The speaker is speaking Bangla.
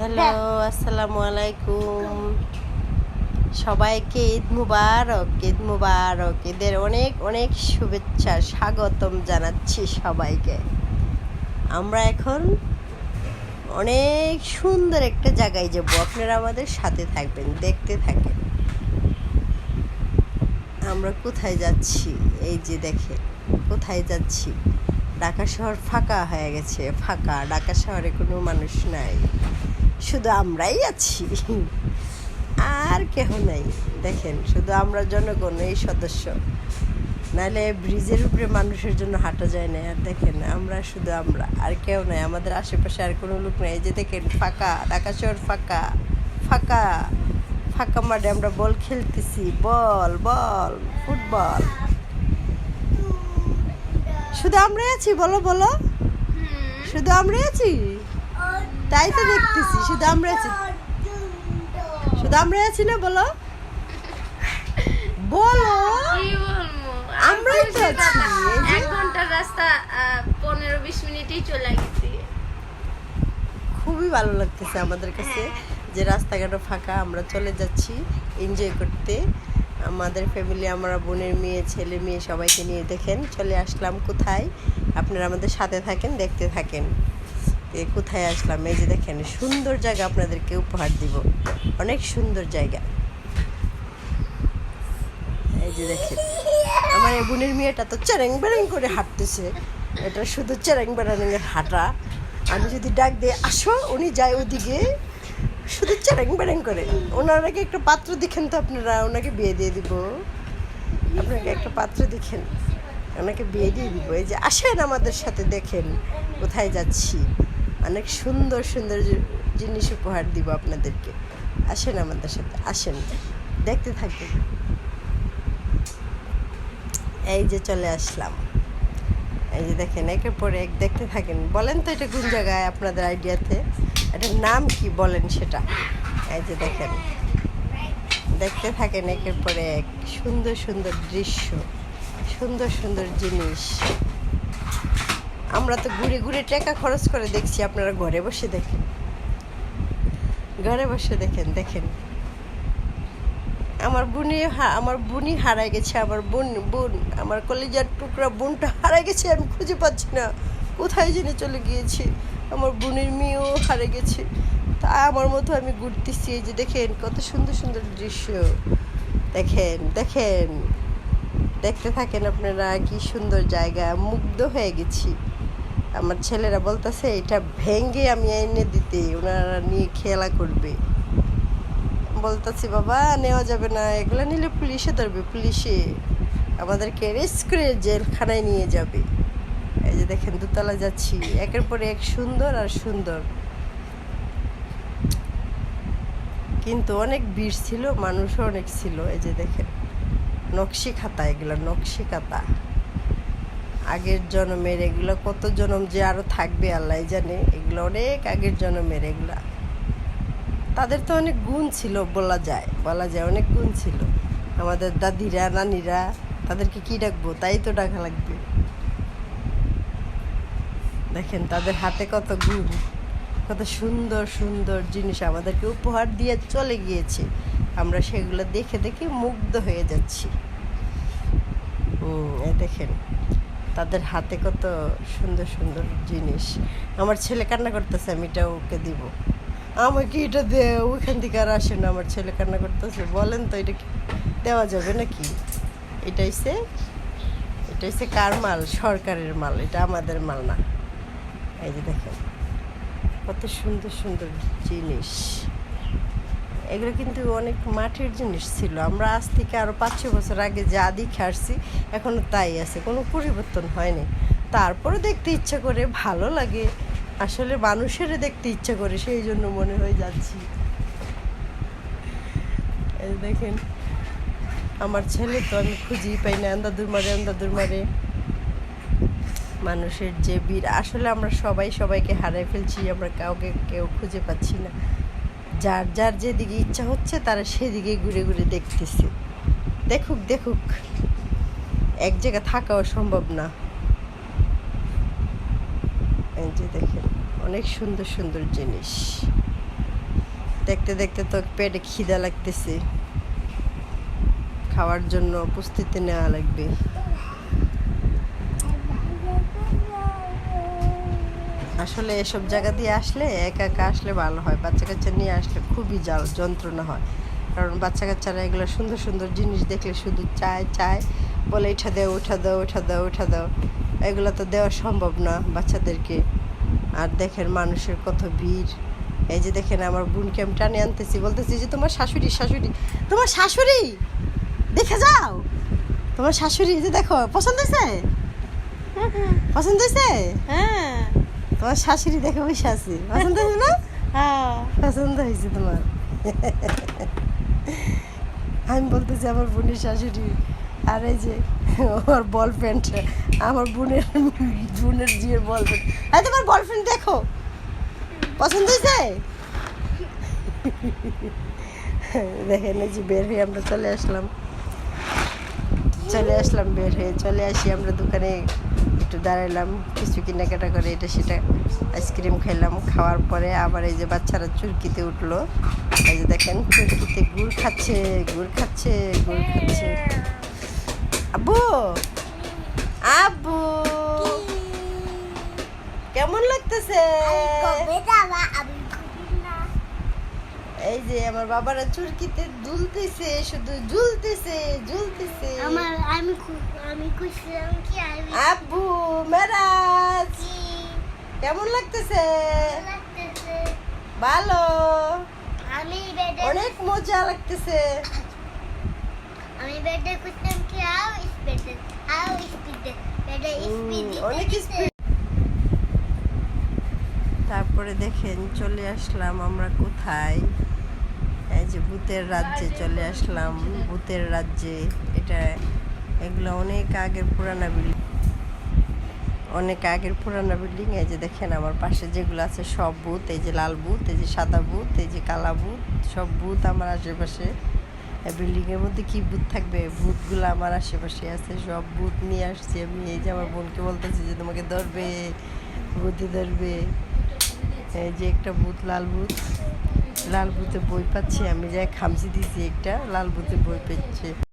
হ্যালো, আসসালামু আলাইকুম। সবাইকে ঈদ মুবারক ঈদ মুবারক। ঈদের অনেক অনেক শুভেচ্ছা, স্বাগতম জানাচ্ছি সবাইকে। আমরা এখন অনেক সুন্দর একটা জায়গায় যাব। আপনারা আমাদের সাথে থাকবেন, দেখতে থাকেন। আমরা কোথায় যাচ্ছি? এই যে দেখে কোথায় যাচ্ছি? ঢাকা শহর ফাঁকা হয়ে গেছে, ফাঁকা। ঢাকা শহরে কোনো মানুষ নাই। শুধু আমরাই আছি। আর কেহ নাই। দেখেন, শুধু আমরা জনগণ, এই সদস্য। নাহলে ব্রিজের উপরে মানুষের জন্য হাঁটা যায় না। আর দেখেন, আমরা শুধু আমরা, আর কেউ নাই। আমাদের আশেপাশে আর কোনো লোক নেই। যে দেখেন, ফাঁকা, ঢাকা শহর ফাঁকা। ফাঁকা ফাঁকা মাঠে আমরা বল খেলতেছি। বল বল, ফুটবল। শুধু আমরাই আছি বলো বলো। শুধু আমরাই আছি? তাই তো দেখতেছি শুধু আমরা আছি। শুধু আমরাই আছি না বলো। বলো আমরাই তো আছি, এক ঘণ্টার রাস্তা পনেরো বিশ মিনিটেই চলে গেছি। খুবই ভালো লাগতেছে আমাদের কাছে যে রাস্তাঘাটও ফাঁকা আমরা চলে যাচ্ছি এনজয় করতে। আমাদের ফ্যামিলি আমরা বোনের মেয়ে, ছেলে মেয়ে সবাইকে নিয়ে দেখেন, চলে আসলাম কোথায়? আপনারা আমাদের সাথে থাকেন, দেখতে থাকেন। কোথায় আসলাম? এই যে দেখেন, সুন্দর জায়গা আপনাদেরকে উপহার দিব। অনেক সুন্দর জায়গা। এই যে দেখেন, আমার এই বোনের মেয়েটা তো চেরেং বেরেং করে হাঁটতেছে। এটা শুধু চেরেং বেড়ানোর হাঁটা। আমি যদি ডাক দিয়ে আসো, উনি যায় ওদিকে। শুধু চেরেং বেরেং করে। ওনারাকে একটা পাত্র দেখেন তো আপনারা, ওনাকে বিয়ে দিয়ে দিব। আপনাকে একটা পাত্র দেখেন, ওনাকে বিয়ে দিয়ে দিব। এই যে আসেন আমাদের সাথে, দেখেন কোথায় যাচ্ছি। অনেক সুন্দর সুন্দর জিনিস উপহার দিব আপনাদেরকে। আসেন আমাদের সাথে, আসেন, দেখতে থাকুন। এই যে চলে আসলাম। এই যে দেখেন একের পরে এক দেখতে থাকেন। বলেন তো এটা কোন জায়গায় আপনাদের আইডিয়াতে? এটার নাম কি বলেন সেটা? এই যে দেখেন, দেখতে থাকেন একের পরে এক। সুন্দর সুন্দর দৃশ্য, সুন্দর সুন্দর জিনিস। আমরা তো ঘুরে ঘুরে টাকা খরচ করে দেখছি, আপনারা ঘরে বসে দেখেন। ঘরে বসে দেখেন দেখেন। আমার বুনি আমার বুনি হারাই গেছে, আমার বোন বোন, আমার কলেজার টুকরা বোনটা হারাই গেছে, আমি খুঁজে পাচ্ছি না। কোথায় জেনে চলে গিয়েছি? আমার বোনের মেয়েও হারে গেছে। তা আমার মতো আমি ঘুরতেছি, এই যে দেখেন কত সুন্দর সুন্দর দৃশ্য। দেখেন দেখেন। দেখতে থাকেন আপনারা, কি সুন্দর জায়গা। মুগ্ধ হয়ে গেছি। আমার ছেলেরা বলতেছে, এটা ভেঙ্গে আমি এনে দিতে। ওনারা নিয়ে খেলা করবে। বলতেছি, বাবা, নেওয়া যাবে না। এগুলো নিলে পুলিশে ধরবে, পুলিশে। আমাদেরকে রেস্ট করে জেলখানায় নিয়ে যাবে। এই যে দেখেন, দোতলা যাচ্ছি। একের পরে এক সুন্দর আর সুন্দর। কিন্তু অনেক ভিড় ছিল, মানুষও অনেক ছিল। এই যে দেখেন নকশি খাতা এগুলো নকশি খাতা আগের জন্মের এগুলো কত জন্ম যে আরও থাকবে আল্লাহ জানে। এগুলো অনেক আগের জন্মের এগুলা। তাদের তো অনেক গুণ ছিল বলা যায় বলা যায় অনেক গুণ ছিল। আমাদের দাদিরা, নানিরা তাদেরকে কি ডাকবো? তাই তো ডাকা লাগবে। দেখেন তাদের হাতে কত গুণ, কত সুন্দর সুন্দর জিনিস আমাদেরকে উপহার দিয়ে চলে গিয়েছে। আমরা সেগুলো দেখে দেখে মুগ্ধ হয়ে যাচ্ছি। দেখেন, তাদের হাতে কত সুন্দর সুন্দর জিনিস। আমার ছেলে কান্না করতেছে, আমি এটা ওকে দিব। আমাকে এটা দে, ওইখান থেকে আর আসে না, আমার ছেলে কান্না করতেছে। বলেন তো এটা দেওয়া যাবে নাকি? এটা হচ্ছে এটা হচ্ছে কার মাল? সরকারের মাল, এটা আমাদের মাল না। এই যে দেখেন, কত সুন্দর সুন্দর জিনিস। এগুলো কিন্তু অনেক মাটির জিনিস ছিল। আমরা আজ থেকে আরও পাঁচ ছ বছর আগে যা দেখে আসছি এখনও তাই আছে। কোনো পরিবর্তন হয়নি। তারপরে দেখতে ইচ্ছা করে ভালো লাগে। আসলে মানুষের দেখতে ইচ্ছা করে, সেই জন্য মনে হয়ে যাচ্ছি। দেখেন, আমার ছেলে তো আমি খুঁজেই পাই না, আন্দাদুর মারে আন্দাদুর মারে। মানুষের যে বীর, আসলে আমরা সবাই সবাইকে হারাই ফেলছি, আমরা কাউকে কেউ খুঁজে পাচ্ছি না। যার যার যেদিকে ইচ্ছা হচ্ছে, তারা সেদিকে ঘুরে ঘুরে দেখতেছে। দেখুক দেখুক, এক জায়গায় থাকাও সম্ভব না। এই যে দেখেন, অনেক সুন্দর সুন্দর জিনিস। দেখতে দেখতে তো পেটে খিদা লাগতেছে। খাওয়ার জন্য প্রস্তুতি নেওয়া লাগবে। আসলে এসব জায়গা দিয়ে আসলে একা একা আসলে ভালো হয়। বাচ্চা কাচ্চা নিয়ে আসলে খুবই জাল, যন্ত্রণা হয়। কারণ বাচ্চা কাচ্চারা এগুলো সুন্দর সুন্দর জিনিস দেখলে শুধু চায় চায়, বলে এটা দাও ওঠা দাও ওঠা দাও ওঠা দাও। এগুলো তো দেওয়া সম্ভব না বাচ্চাদেরকে। আর দেখেন মানুষের কত ভিড়। এই যে দেখেন আমার বোনকে আমি টানে আনতেছি বলতেছি যে তোমার শাশুড়ি শাশুড়ি তোমার শাশুড়ি দেখে যাও। তোমার শাশুড়ি যে দেখো পছন্দ হয়েছে? পছন্দ হয়েছে? হ্যাঁ। তোমার শাশুড়ি দেখে বসে আছি। পছন্দ হয়েছে না? হ্যাঁ। পছন্দ হয়েছে তোমার। আমি বলতেছি আমার বোনের শাশুড়ি আর এই যে ওর বল আমার বোনের বোনের জিয়ের বল ফ্রেন্ড আরে তোমার বল দেখো। পছন্দ হয়েছে? দেখেন এই যে বের হয়ে আমরা চলে আসলাম। চলে আসলাম, বের হয়ে চলে আসি আমরা দোকানে। একটু দাঁড়াইলাম, কিছু কেনাকাটা করে এটা সেটা আইসক্রিম খাইলাম। খাওয়ার পরে আবার এই যে বাচ্চারা চুরকিতে উঠল। এই যে দেখেন, চুরকিতে গুড় খাচ্ছে গুড় খাচ্ছে গুড় খাচ্ছে। আব্বু? আব্বু। কেমন লাগতেছে? এই যে আমার বাবারা চুরকিতে দুলতেছে শুধু ঝুলতেছে ঝুলতেছে। আমার আমি আমি খুঁজছিলাম কি আমি আব্বু মেরাজ। কেমন লাগতেছে? ভালো আমি বেডে অনেক মজা লাগতেছে। আমি বেডে খুঁজতাম কি অনেক স্পিড তারপরে দেখেন চলে আসলাম আমরা কোথায়? এই যে ভূতের রাজ্যে চলে আসলাম। ভূতের রাজ্যে এটা এগুলো অনেক আগের পুরানা বিল্ডিং অনেক আগের পুরানো বিল্ডিং এই যে দেখেন আমার পাশে যেগুলো আছে সব বুথ এই যে লাল বুথ এই যে সাদা বুথ এই যে কালা বুথ সব বুথ আমার আশেপাশে। বিল্ডিং এর মধ্যে কি ভূত থাকবে? ভূতগুলো আমার আশেপাশে আছে, সব ভূত নিয়ে আসছি। আমি এই যে আমার বোনকে বলতেছি যে, তোমাকে ধরবে, ভূতে ধরবে। এই যে একটা ভূত, লাল ভূত। লাল ভূতে বই পাচ্ছি, আমি যাই খামচি দিছি একটা, লাল ভূতে বই পাচ্ছে